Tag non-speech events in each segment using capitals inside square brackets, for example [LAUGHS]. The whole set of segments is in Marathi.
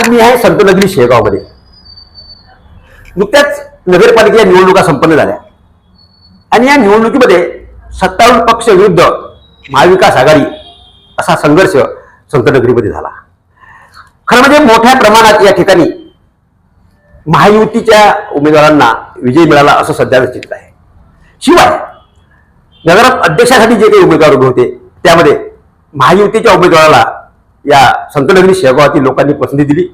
आज मी आहे संतनगरी शेगावमध्ये. नुकत्याच नगरपालिकेच्या निवडणुका संपन्न झाल्या. आणि या निवडणुकीमध्ये सत्तावन्न पक्ष विरुद्ध महाविकास आघाडी असा संघर्ष संतनगरीमध्ये झाला. खरं म्हणजे मोठ्या प्रमाणात या ठिकाणी महायुतीच्या उमेदवारांना विजय मिळाला असं सध्या चित्र आहे. शिवाय नगर अध्यक्षासाठी जे काही उमेदवार उभे होते त्यामध्ये महायुतीच्या उमेदवाराला या संतनगरी शेगावातील लोकांनी पसंती दिली.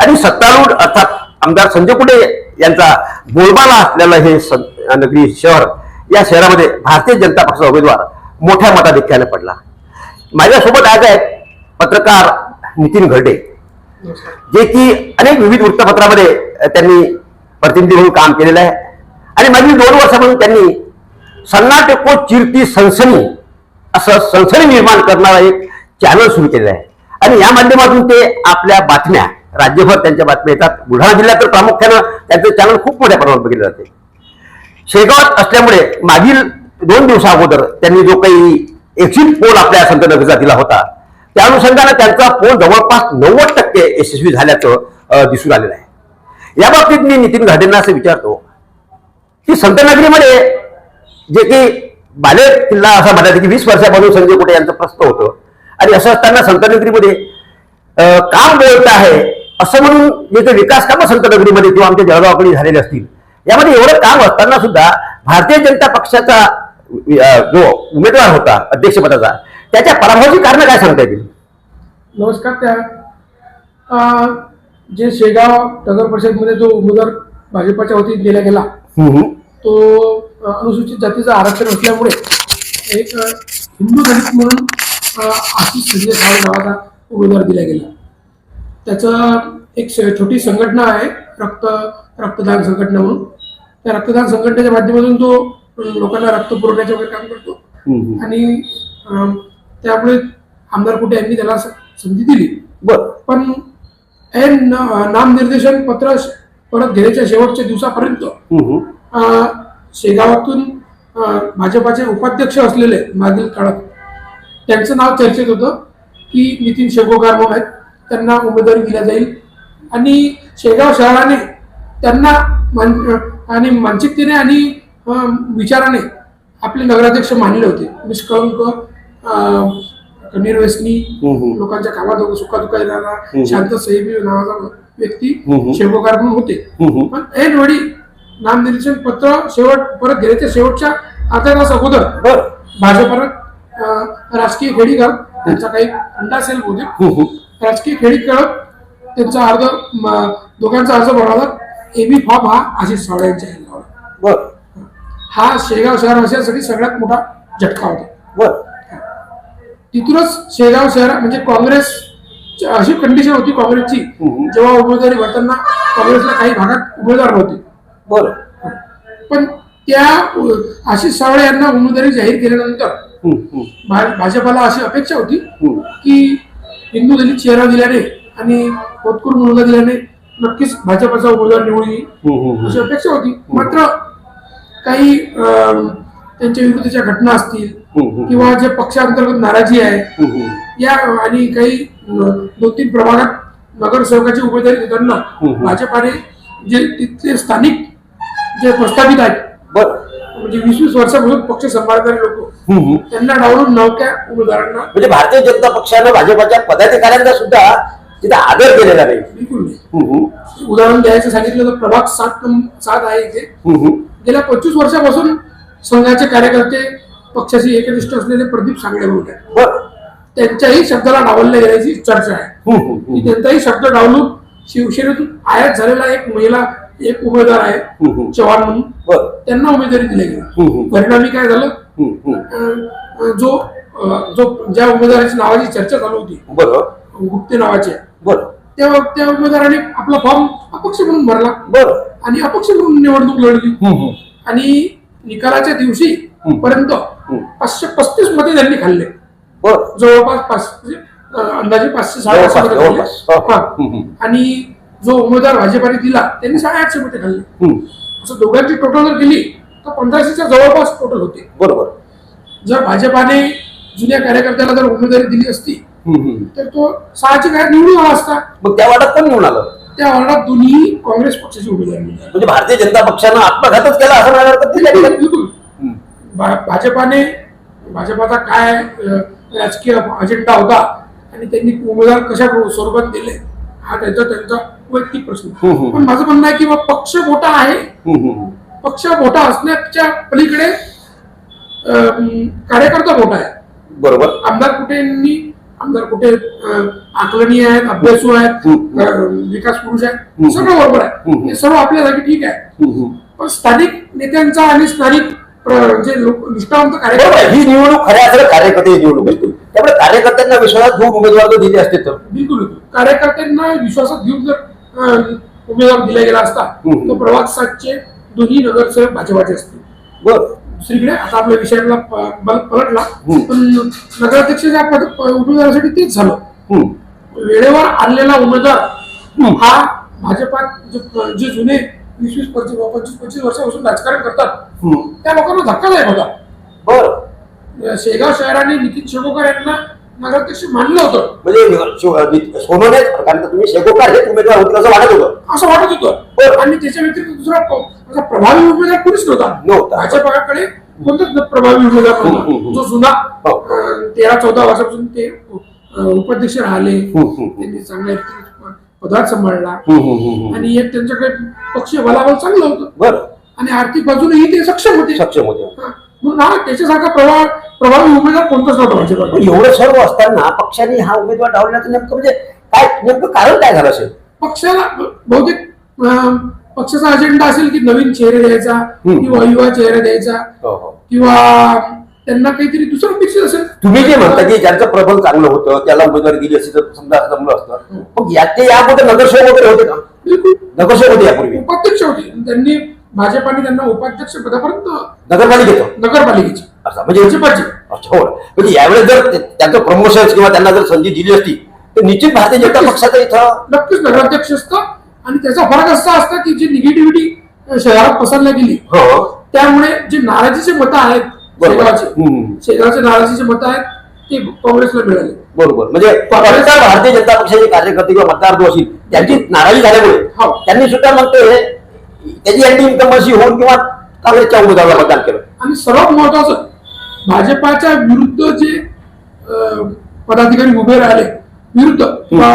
आणि सत्तारूढ अर्थात आमदार संजय कुटे यांचा बोलबाला असलेलं हे सं- नगरी शहर या शहरामध्ये भारतीय जनता पक्षाचा उमेदवार मोठ्या मताधिक्याने पडला. माझ्यासोबत आज आहेत पत्रकार नितीन घरडे जे की अनेक विविध वृत्तपत्रामध्ये त्यांनी प्रतिनिधी म्हणून काम केलेलं आहे. आणि मागील दोन वर्षापासून त्यांनी सन्नाटको चिरती सनसनी असं सनसनी निर्माण करणारा एक चॅनल सुरू केलेलं आहे. आणि या माध्यमातून ते आपल्या बातम्या राज्यभर त्यांच्या बातम्या येतात. बुलढाणा जिल्ह्यात तर प्रामुख्यानं त्यांचं चॅनल खूप मोठ्या प्रमाणात बघितलं जाते. शेगावात असल्यामुळे मागील दोन दिवसा अगोदर त्यांनी जो काही एक्झिट पोल आपल्या संतनगरचा दिला होता त्या अनुषंगाने त्यांचा पोल जवळपास नव्वद टक्के यशस्वी झाल्याचं दिसून आलेलं आहे. या बाबतीत मी नितीन घाटेंना असं विचारतो की संतनगरीमध्ये जे की बाले किल्ला असा म्हणायचं की वीस वर्षापासून संजय कुटे यांचं प्रस्त होतं आणि असं असताना संतनगरीमध्ये काम बोलत आहे असं म्हणून जे काही विकास कामं संतनगरीमध्ये किंवा आमच्या जळगावकडे झालेले असतील यामध्ये एवढं काम असताना सुद्धा भारतीय जनता पक्षाचा जो उमेदवार होता अध्यक्षपदाचा त्याच्या पराभवाची कारण काय सांगता येतील नमस्कार त्या जे शेगाव नगर परिषदमध्ये जो उमेदवार भाजपाच्या वतीने दिला गेला. तो अनुसूचित जातीचं आरक्षण असल्यामुळे एक हिंदू दलित म्हणून आशिष संजय सावळे नावाचा उमेदवार दिला गेला त्याचं एक छोटी संघटना आहे रक्त रक्तदान संघटना म्हणून. त्या रक्तदान संघटनेच्या माध्यमातून तो लोकांना रक्त पुरवण्याचे वगैरे काम करतो. आणि त्यामुळे आमदार कुठे यांनी त्याला संधी दिली. बरं. पण हे न- नामनिर्देशन पत्र परत घेण्याच्या शेवटच्या दिवसापर्यंत शेगावातून भाजपाचे उपाध्यक्ष असलेले मागील काळात त्यांचं नाव चर्चेत होतं की नितीन शेगोगार म्हणून आहेत त्यांना उमेदवारी दिल्या जाईल आणि शेगाव शहराने त्यांना आणि मानसिकतेने आणि विचाराने आपले नगराध्यक्ष मानले होते निष्कळंक निर्व्यसनी. लोकांच्या कामात सुखादुखा येणारा. शांत संयमी नावाचा व्यक्ती. शेवकार म्हणून होते. पण ऐनवेळी नामनिर्देशन पत्र शेवट परत घेण्याच्या शेवटच्या अर्ध्या तास अगोदर भाजपनं राजकीय खेळी करत त्यांचा काही अंडा असेल बहुतेक हम्म, हम्म. राजकीय खेळी करत त्यांचा अर्ज दोघांचा अर्ज बनवला एबी फॉर्म हा आशिष सावळे यांच्या ह्याला लावला. बरं. हा शेगाव शहरवासियांसाठी सगळ्यात मोठा झटका होता. बरं. तिथूनच शेगाव शहर म्हणजे काँग्रेस अशी कंडिशन होती काँग्रेसची हम्म. जेव्हा उमेदवारी भरताना काँग्रेसला काही भागात उमेदवार नव्हते. बरं. पण त्या आशिष सावळे यांना उमेदवारी जाहीर केल्यानंतर भाजपाला अशी अपेक्षा होती. की हिंदू दलित चेहरा दिल्याने आणि होतकूर मुलगा दिल्याने नक्कीच भाजपाचा उमेदवार निवडून येईल. अशी अपेक्षा होती मात्र काही त्यांच्या विरुद्धच्या घटना असतील. किंवा जे पक्षांतर्गत नाराजी आहे. या आणि काही दोन तीन प्रभागात नगरसेवकाची उमेदवारी देताना. भाजपाने जे तिथले स्थानिक जे प्रस्थापित आहेत बरं म्हणजे वीस वीस वर्षापासून पक्ष सांभाळणारे लोक. त्यांना डावलून नवक्या उमेदवारांना म्हणजे भारतीय जनता पक्षानं भाजपाच्या पदाधिकाऱ्यांचा सुद्धा तिथे आदर केलेला नाही बिलकुल. उदाहरण द्यायचं सांगितलं तर प्रभाग सात सात आहे इथे. गेल्या पंचवीस वर्षापासून संघाचे कार्यकर्ते पक्षाशी एकनिष्ठ असलेले प्रदीप सांगडे. बरं त्यांच्याही शब्दाला डावलल्या गेल्याची चर्चा आहे. त्यांचाही शब्द डावलून शिवसेनेतून आयात झालेला एक महिला एक उमेदवार आहे. चव्हाण म्हणून. त्यांना उमेदवारी दिली गेली. परिणामी काय झालं? जो जो ज्या उमेदवाराची नावाची चर्चा चालू होती बरं. गुप्ते नावाची बरं. त्या त्या उमेदवाराने आपला फॉर्म अपक्ष म्हणून भरला. बरं. आणि अपक्ष म्हणून निवडणूक लढली. आणि निकालाच्या दिवशी. पर्यंत. पाचशे पस्तीसमध्ये त्यांनी खाल्ले. जवळपास पाचशे अंदाजे पाचशे साडेपाचशे हम्म. आणि जो उमेदवार भाजपाने दिला त्यांनी साडेआठशे मते खाल्ले. असं दोघांची टोटल जर केली तर पंधराशेच्या जवळपास टोटल होते बरोबर जर भाजपाने जुन्या कार्यकर्त्याला जर उमेदवारी दिली असती. तर तो साहजिक आहे निवडून आला असता मग त्या वाटात कोण निवडून आलं त्या वार्डात दोन्ही काँग्रेस पक्षाचे उमेदवार. म्हणजे भारतीय जनता पक्षानं आत्मघातच केला असं म्हणायला. बिलकुल भाजपाने भाजपाचा काय राजकीय अजेंडा होता आणि त्यांनी उमेदवार कशा स्वरूपात दिले हा त्यांचा त्यांचा वैयक्तिक प्रश्न. पण माझं म्हणणं आहे की पक्ष मोठा आहे. पक्ष मोठा असण्याच्या पलीकडे कार्यकर्ता मोठा आहे बरोबर आमदार कुठेंनी आमदार कुठे आकलनीय आहेत अभ्यासू आहेत विकास पुरुष आहेत. सगळं बरोबर आहे. हे सर्व आपल्यासाठी ठीक आहे. पण स्थानिक नेत्यांचा आणि स्थानिक जे लोक निष्ठावंत कार्यकर्ते आहे. ही निवडणूक खऱ्या अर्थाने कार्यकर्ते निवडणूक असते त्यामुळे कार्यकर्त्यांना विश्वासात घेऊन उमेदवार दिले असते तर बिलकुल. कार्यकर्त्यांना विश्वासात घेऊन जर उमेदवार दिला गेला असता. तर प्रभाग सातचे दोन्ही नगरसेवक भाजपाचे असतील. बर. दुसरीकडे आता आपल्या विषयाला पलटला. पण नगराध्यक्षाच्या पद प- उमेदवारासाठी तेच झालं. वेळेवर आलेला उमेदवार. हा भाजपात जे- जे जुने वीस वीस पंचवीस पंचवीस पंचवीस वर्षापासून राजकारण करतात. त्या लोकांना धक्कादायक होता. बर. शेगाव शहराने नितीन शेगोकर यांना नगराध्यक्ष मानलं होतं म्हणजे सोनवणे कारण तुम्ही शेगोकार हेच उमेदवार होतील असं वाटत होतं असं वाटत. होतं आणि त्याच्या व्यतिरिक्त दुसरा असा प्रभावी उमेदवार कोणीच नव्हता नव्हता. भाजपाकडे कोणताच प्रभावी उमेदवार नव्हता. जो जुना हो. तेरा चौदा वर्षापासून ते उपाध्यक्ष राहिले. त्यांनी चांगल्या पदार्थ सांभाळला. आणि एक त्यांच्याकडे पक्षीय बलाबल चांगलं होतं बर आणि आर्थिक बाजूनेही ते सक्षम होते सक्षम होते म्हणून हा त्याच्यासारखा प्रभाव प्रभावी उमेदवार कोणताच नव्हता पण एवढं सर्व असताना पक्षाने हा उमेदवार डावलण्याचं नेमकं म्हणजे काय नेमकं कारण काय झालं असेल? पक्षाला बहुतेक पक्षाचा अजेंडा असेल की नवीन चेहरे द्यायचा. किंवा युवा चेहरे द्यायचा हो हो. किंवा त्यांना काहीतरी दुसरं अपेक्षित असेल. तुम्ही जे म्हणता की ज्यांचं प्रबल चांगलं होतं त्याला उमेदवारी दिली असती तर समजा असं जमलं असतं. मग या ते यामध्ये नगरसेवक वगैरे होते का? बिलकुल. नगरसेवक होते यापूर्वी. उपाध्यक्ष होते. त्यांनी भाजपाने त्यांना उपाध्यक्ष पदापर्यंत नगरपालिकेचं. नगरपालिकेची. असं म्हणजे भाजपाची. अच्छा हो. म्हणजे यावेळेस जर त्यांचं प्रमोशन किंवा त्यांना जर संधी दिली असती तर निश्चित भारतीय जनता पक्षाचं इथं नक्कीच नगराध्यक्ष असतं आणि त्याचा फरक असा असता की जी निगेटिव्हिटी शहरात पसरल्या गेली हो. त्यामुळे जे नाराजीचे मतं आहेत. शेगावचे. शेगावचे नाराजीचे मतं आहेत ते काँग्रेसला मिळाले. बरोबर. म्हणजे भारतीय जनता पक्षाचे कार्यकर्ते किंवा मतदार जो असतील त्यांची नाराजी झाल्यामुळे हो. त्यांनी सुद्धा मग ते त्याची अँटी इन्कम अशी होऊन किंवा काँग्रेसच्या उमेदवाराला मतदान केलं. आणि सर्वात महत्वाचं भाजपाच्या विरुद्ध जे पदाधिकारी उभे राहिले विरुद्ध किंवा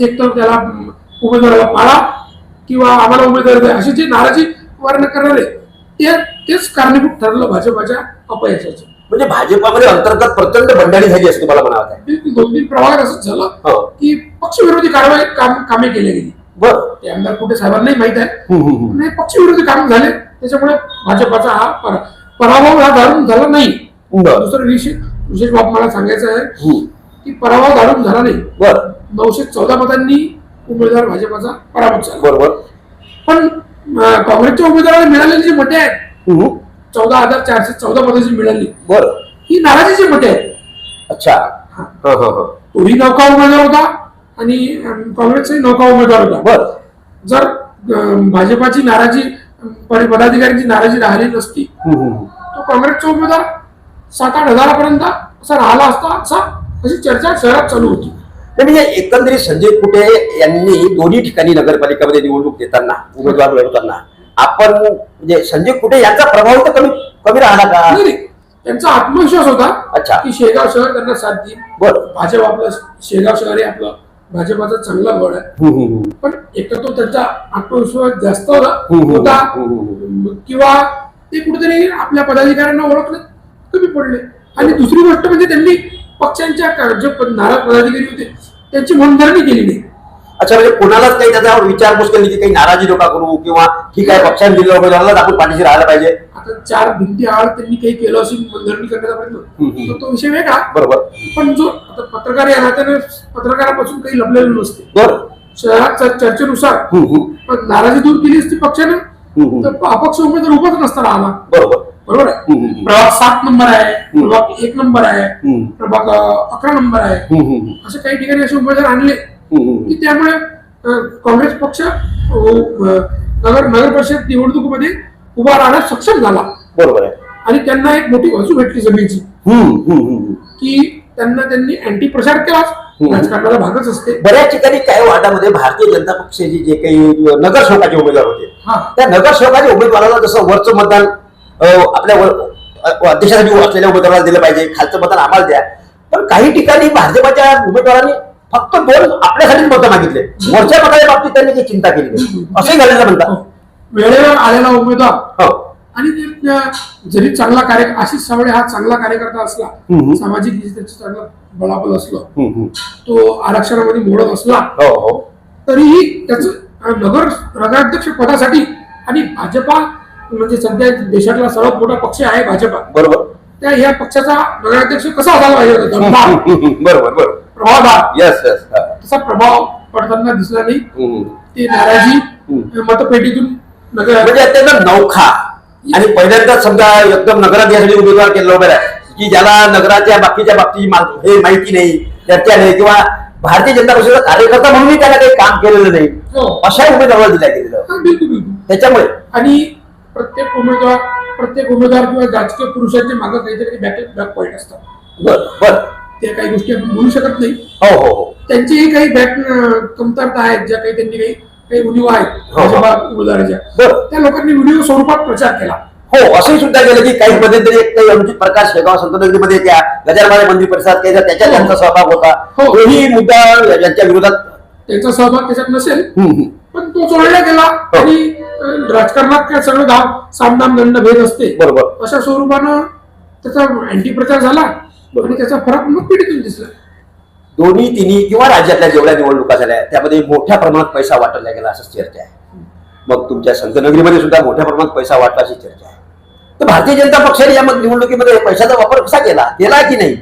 एक तर त्याला उमेदवाराला पाळा किंवा आम्हाला उमेदवार द्या अशी जी नाराजी वर्ण करणारे ते तेच कारणीभूत ठरलं भाजपाच्या अपयशाचं. म्हणजे भाजपामध्ये अंतर्गत प्रचंड बंडाळी झाली असते मला म्हणावं दोन तीन प्रभागात असंच झालं हो. की पक्षविरोधी कारवाई काम कामे केली गेली. बर. ते आमदार कुठे साहेबांनाही माहीत आहे. हम्म. नाही पक्षविरोधी काम झाले. त्याच्यामुळे भाजपाचा हा परा- पराभव हा धारून झाला नाही. बर. दुसरं विशेष विशेष बाब मला सांगायचं आहे. की पराभव धाडून झाला नाही. बर. नऊशे चौदा मतांनी उमेदवार भाजपाचा पराभव झाला. बरोबर. पण अं, काँग्रेसच्या उमेदवाराला मिळालेली जी मते आहेत. चौदा हजार चारशे चौदा मतं जी मिळाली. बर. ही नाराजीची मते आहेत. अच्छा. हा. हा हा हा. तोही नौका उमेदवार होता आणि अं, काँग्रेसचाही नौका उमेदवार होता. बर. जर भाजपाची नाराजी पदाधिकाऱ्यांची नाराजी राहिली नसती. तो काँग्रेसचा उमेदवार सात आठ हजारापर्यंत असा राहिला असता असा अशी चर्चा शहरात चालू होती. म्हणजे एकंदरीत संजय कुटे यांनी दोन्ही ठिकाणी नगरपालिकेमध्ये निवडणूक देताना उमेदवार लढवताना आपण म्हणजे संजय कुटे यांचा प्रभाव तर कमी कमी राहिला का? नाही, नाही. त्यांचा आत्मविश्वास होता अच्छा. की शेगाव शहर त्यांना साथ देईल. बर. भाजप आपलं शेगाव शहर हे आपलं भाजपाचा चांगला गड आहे. पण एक तर तो त्यांचा आत्मविश्वास जास्त होता. किंवा ते कुठेतरी आपल्या पदाधिकाऱ्यांना ओळखले कमी पडले आणि दुसरी गोष्ट म्हणजे त्यांनी पक्षांच्या जे नाराज पदाधिकारी होते त्यांची मनधरणी केली नाही अच्छा म्हणजे कोणालाच काही त्याच्यावर विचारपूस केली की काही नाराजी नका करू किंवा ठीक आहे पक्षाने दिलेल्या उमेदवारालाच आपण पाठीशी राहायला पाहिजे. आता चार भिंती आड त्यांनी काही केलं असेल मनधरणी करण्याचा प्रयत्न. तो विषय वेगळा. बरोबर. पण जो आता पत्रकार या नात्याने पत्रकारापासून काही लपलेलं नसते. बर. शहरात चर- चर्चेनुसार. पण नाराजी दूर केली असती पक्षाने. तर अपक्ष उमेदवार उभाच नसता राहिला बरोबर. बरोबर आहे. प्रभाग सात नंबर आहे प्रभाग एक नंबर आहे. प्रभाग अकरा नंबर आहे. असे काही ठिकाणी असे उमेदवार आणले. की त्यामुळे काँग्रेस पक्ष नगर नगर परिषद निवडणुकीमध्ये उभा राहण्यास सक्षम झाला. बरोबर आहे. आणि त्यांना एक मोठी बाजू भेटली जमिनीची. की त्यांना त्यांनी अँटी प्रचार केलाच. राजकारणाला भागच असते. बऱ्याच ठिकाणी काही वार्डामध्ये भारतीय जनता पक्षाचे जे काही नगरसेवकाचे उमेदवार होते. हा. त्या नगरसेवकाच्या उमेदवाराला जसं वरचं मतदान आपल्या अध्यक्षासाठी असलेल्या उमेदवाराला दिलं पाहिजे खालचं मतदान आम्हाला द्या. पण काही ठिकाणी भाजपाच्या उमेदवारांनी फक्त दोन आपल्यासाठीच मतं मागितले. वरच्या मताच्या बाबतीत त्यांनी काही चिंता केली नाही. असंही झालेलं म्हणतात. हो. वेळेवर आलेला उमेदवार. हो. आणि ते, जरी चांगला कार्य आशिष सावळे हा चांगला कार्यकर्ता असला. सामाजिक त्याचं चांगलं बळाबल असलं हम्म, हम्म. तो आरक्षणामध्ये मोडत असला हो हो. तरीही त्याच नगर नगराध्यक्ष पदासाठी आणि भाजपा म्हणजे सध्या देशातला सर्वात मोठा पक्ष आहे भाजपा. बरोबर. त्या ह्या पक्षाचा नगराध्यक्ष कसा असायला पाहिजे होता? [LAUGHS] बरोबर बरोबर. प्रभावदार येस येस तसा प्रभाव पडताना दिसला नाही. ते नाराजी मतपेटीतून नगर म्हणजे अत्यंत नौखा. आणि पहिल्यांदा समजा एकदम नगरात यासाठी उमेदवार केलं वगैरे की ज्याला नगराच्या बाकीच्या बाबतीची मा- हे माहिती नाही चर्चा नाही किंवा भारतीय जनता पक्षाचा कार्यकर्ता म्हणूनही त्याला काही काम केलेलं नाही. हो. अशा उमेदवाराला दिल्या गेलेलं. त्याच्यामुळे. आणि प्रत्येक उमेदवार प्रत्येक उमेदवार किंवा राजकीय पुरुषांच्या मागे काहीतरी बॅक बॅक पॉईंट असतात बर बर त्या काही गोष्टी आपण बोलू शकत नाही हो हो हो त्यांचेही काही बॅक कमतरता आहेत ज्या काही त्यांनी काही काही उणीव आहेत हो, हो. भाजपा उमेदवाराच्या त्या लोकांनी व्हिडिओ स्वरूपात प्रचार केला हो असंही सुद्धा केलं की काही मध्यंतरी काही अनुचित प्रकाश शेगाव संतनगरीमध्ये त्या गजानबाई मंदिर परिसरात काही त्याच्यात. त्यांचा सहभाग होता हो. तोही मुद्दा यांच्या विरोधात त्यांचा सहभाग त्याच्यात नसेल. पण तो चोळला गेला. आणि राजकारणात काय सगळं धाव सामदाम दंड भेद असते. बरोबर. अशा स्वरूपानं त्याचा अँटी प्रचार झाला आणि त्याचा फरक मग पिढीतून दिसला. दोन्ही तिन्ही किंवा राज्यातल्या जेवढ्या निवडणुका झाल्या त्यामध्ये मोठ्या प्रमाणात पैसा वाटला गेला असं चर्चा आहे. मग तुमच्या संतनगरीमध्ये सुद्धा मोठ्या प्रमाणात पैसा वाटला अशी चर्चा आहे. तर भारतीय जनता पक्षाने या मग निवडणुकीमध्ये पैशाचा वापर कसा केला? केला की नाही?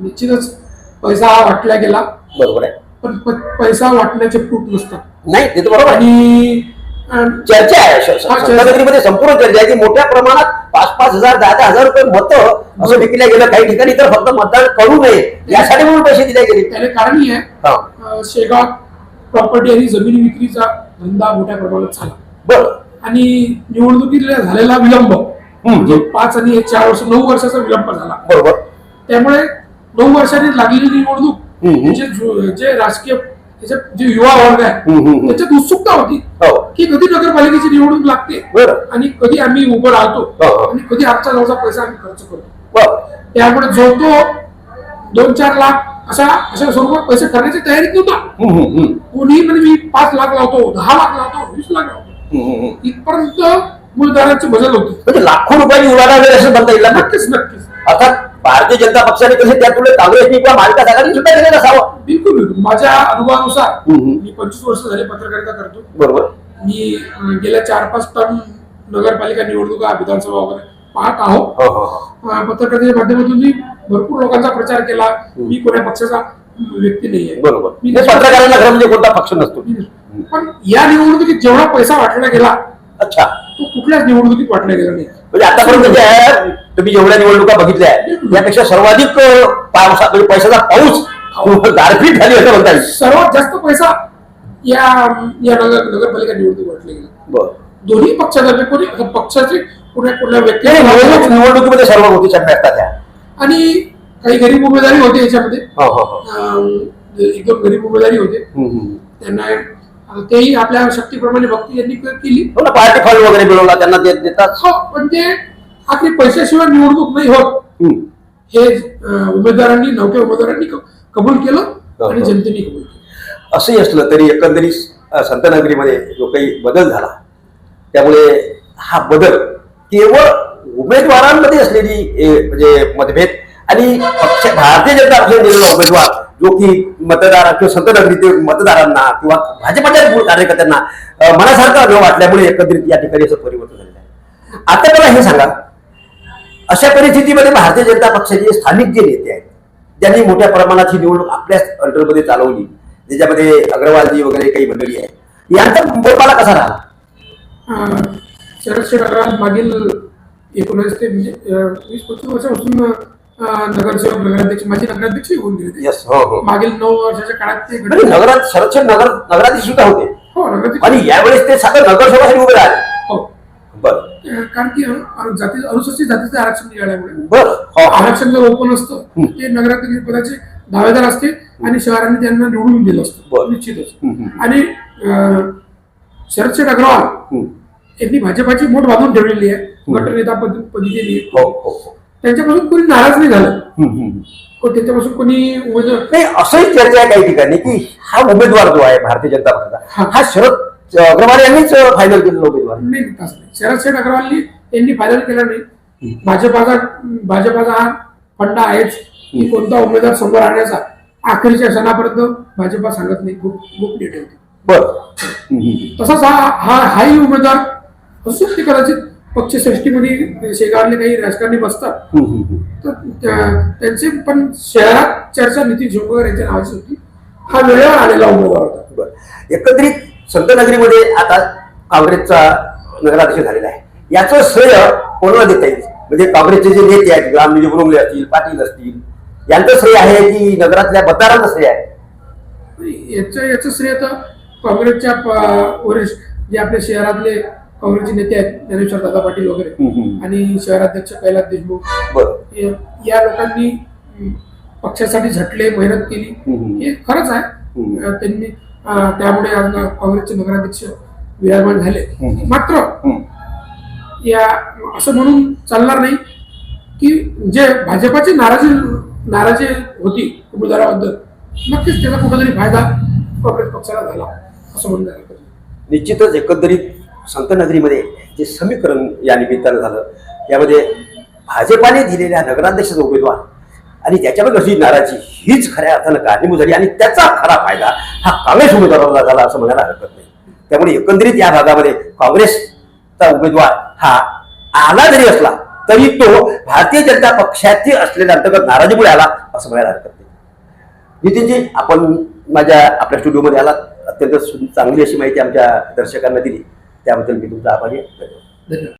निश्चितच पैसा हा वाटला गेला. बरोबर आहे. पण पैसा वाटण्याचे प्रूफ नसतात. नाही ते तर बरोबर आहे. आणि चर्चा आहे संपूर्ण चर्चा आहे की मोठ्या प्रमाणात पाच पाच हजार दहा दहा हजार रुपये मतं असं विकल्या गेलं. काही ठिकाणी तर फक्त मतदान करू नये. यासाठी म्हणून पैसे दिले गेले. त्याला कारणही आहे. हा. शेगाव प्रॉपर्टी आणि जमिनी विक्रीचा धंदा मोठ्या प्रमाणात झाला. बरं. आणि निवडणुकीला झालेला विलंब म्हणजे पाच आणि चार वर्ष नऊ वर्षाचा विलंब झाला. बरोबर. त्यामुळे नऊ वर्षांनी लागलेली निवडणूक. म्हणजे जो- राजकीय जे युवा वर्ग आहे. त्याच्यात उत्सुकता होती. हो. की कधी नगरपालिकेची निवडणूक लागते बरं. आणि कधी आम्ही उभं राहतो हो, हो. आणि कधी आमचा जवळचा पैसा आम्ही खर्च करतो. बरं. त्यामुळे जो तो दोन चार लाख अशा अशा स्वरूपात पैसे करण्याची तयारीत नव्हता. हम्म, हम्म, हम्म. कोणी म्हणजे मी पाच लाख लावतो दहा लाख लावतो वीस लाख लावतो. हम्म, हम्म. इथपर्यंत मूलधाराची बदल होती. म्हणजे लाखो रुपयांनी उलाढा वगैरे असं म्हणता येईल ना? नक्कीच नक्कीच. अर्थात भारतीय जनता पक्षाने कसे त्या तुला काँग्रेसनी किंवा महाविकास आघाडीने सुद्धा केलेलं असावं. बिलकुल बिलकुल. माझ्या अनुभवानुसार हम्म. मी पंचवीस वर्ष झाले पत्रकारिता करतो. बरोबर. मी गेल्या चार पाच टर्म नगरपालिका निवडणुका विधानसभा वगैरे पाहत आहोत. हो, हो, हो. अं, पत्रकारितेच्या माध्यमातून मी भरपूर लोकांचा प्रचार केला. मी कोण्या पक्षाचा व्यक्ती नाही आहे बरोबर. मी पत्रकारांना म्हणजे कोणता पक्ष नसतो. पण या निवडणुकीत जेवढा पैसा वाटला गेला अच्छा. तो कुठल्याच निवडणुकीत वाटला गेला नाही. म्हणजे आतापर्यंत जे आहे तुम्ही जेवढ्या निवडणुका बघितल्या यापेक्षा सर्वाधिक म्हणजे पैशाचा पाऊस गारपीट झाली असं म्हणता येईल. सर्वात जास्त पैसा या या नगर नगरपालिका निवडणूक वाटला. गेला दोन्ही पक्षातर्फे कोणी पक्षाचे कुण्या कुण्या व्यक्ती निवडणुकीमध्ये सर्व गोष्टी चर्चा असतात आणि काही गरीब उमेदवारी होते याच्यामध्ये. हो हो हो. एकदम गरीब उमेदवारी होते. त्यांना तेही आपल्या शक्तीप्रमाणे भक्ती यांनी केली. हो पार्टी फंड वगैरे मिळवला त्यांना देत देतात. हो पण ते आखरी पैशाशिवाय निवडणूक नाही होत. हे उमेदवारांनी नवख्या उमेदवारांनी कबूल केलं आणि. जनतेने कबूल केलं. असंही असलं तरी एकंदरीत संतनगरीमध्ये जो काही बदल झाला त्यामुळे हा बदल केवळ उमेदवारांमध्ये असलेली ए, म्हणजे मतभेद आणि पक्ष भारतीय जनता पक्षाने दिलेला उमेदवार जो की मतदार किंवा संतनगरीतील मतदारांना किंवा भाजपच्या मूळ कार्यकर्त्यांना मनासारखा मनासारखं न वाटल्यामुळे एकंदरीत या ठिकाणी असं परिवर्तन झालेलं आहे. आता मला हे सांगा अशा परिस्थितीमध्ये भारतीय जनता पक्षाचे स्थानिक जे नेते आहेत ज्यांनी मोठ्या प्रमाणात ही निवडणूक आपल्याच अंडरमध्ये चालवली. ज्याच्यामध्ये अग्रवालजी वगैरे काही मंडळी आहेत. यांचा बोलबाला कसा राहिला अं, शरद अग्रवाल मागील एकोणीस ते म्हणजे अं, वीस पंचवीस वर्षापासून अं, नगरसेवक नगराध्यक्ष माजी नगराध्यक्ष होऊन गेले हो हो. मागील नऊ वर्षाच्या काळात ते म्हणजे घडले. नगरात शरदचंद नगर नगराधीश सुद्धा होते. हो नगराध्यक्ष. आणि यावेळेस ते साधं नगरसेवासाठी उभे राहिले. हो. बरं. अं, कारण की जाती अनुसूचित जातीचं आरक्षण बरं हो. हो. आरक्षण जर ओपन असतं. ते नगराध्यक्ष पदाचे दावेदार असते आणि शहराने त्यांना निवडून दिलं असतं. निश्चितच. आणि अं, शरदशेठ अग्रवाल. यांनी भाजपाची मोठ बांधून ठेवलेली आहे गटनेता पद पदी दिली हो हो हो. त्यांच्यापासून कोणी नाराज नाही झालं. त्यांच्यापासून कोणी उमेदवार नाही असंही चर्चा आहे काही ठिकाणी की हा उमेदवार जो आहे भारतीय जनता. पक्षाचा हा. शरद अग्रवाल यांनीच फायनल केलेला उमेदवार. नाही नाही शरदशेठ अग्रवालनी यांनी फायनल केला नाही. भाजपाचा भाजपाचा हा फंडा आहेच कोणता उमेदवार समोर आणण्याचा. अखेरच्या क्षणापर्यंत भाजपा सांगत नाही. खूप गोपनीय ठेवते बरं. तसाच हा हा हाही उमेदवार असू शकते कदाचित पक्षश्रेष्ठीमध्ये शेगावले काही राजकारणी बसतात. तर त्या- त्यांचे पण शहरात चर्चा नितीन शिवकुमार यांच्या नावाची होती. हा वेळेवर आलेला उमेदवार होता. बरं. एकंदरीत संतनगरीमध्ये आता काँग्रेसचा नगराध्यक्ष झालेला आहे. याचं श्रेय कोणाला देता येईल? म्हणजे काँग्रेसचे जे नेते आहेत रामजी बुरुंगले असतील पाटील असतील यांचं श्रेय आहे की नगरातल्या मतदारांचं श्रेय आहे याचं याचं श्रेय तर काँग्रेसच्या वरिष्ठ जे आपल्या शहरातले काँग्रेसचे नेते आहेत ज्ञानेश्वर दादा पाटील वगैरे. आणि शहराध्यक्ष कैलास देशमुख या या लोकांनी पक्षासाठी झटले मेहनत केली. हे खरंच आहे त्यांनी त्यामुळे आज काँग्रेसचे नगराध्यक्ष विराजमान झाले. मात्र. या असं म्हणून चालणार नाही की जे भाजपाची नाराजी नाराजी होती उमेदवाराबद्दल. नक्कीच त्याचा कुठेतरी फायदा काँग्रेस पक्षाला झाला असं म्हणणं निश्चितच एकंदरीत संतनगरीमध्ये जे समीकरण या निमित्तानं झालं यामध्ये भाजपाने दिलेल्या नगराध्यक्षाचा उमेदवार आणि त्याच्यावर कशी नाराजी हीच खऱ्या अर्थानं कारणीभूत झाली आणि त्याचा खरा फायदा हा काँग्रेस उमेदवाराला झाला असं म्हणायला हरकत नाही. त्यामुळे एकंदरीत या भागामध्ये काँग्रेसचा उमेदवार हा आला जरी असला तरी तो भारतीय जनता पक्षाचे असलेल्या अंतर्गत नाराजीमुळे आला असं म्हणायला हरकत नाही. नितीनजी आपण माझ्या आपल्या स्टुडिओमध्ये आलात. अत्यंत सु- चांगली अशी माहिती आमच्या दर्शकांना दिली. त्याबद्दल मी तुमचा आभारी आहे. धन्यवाद.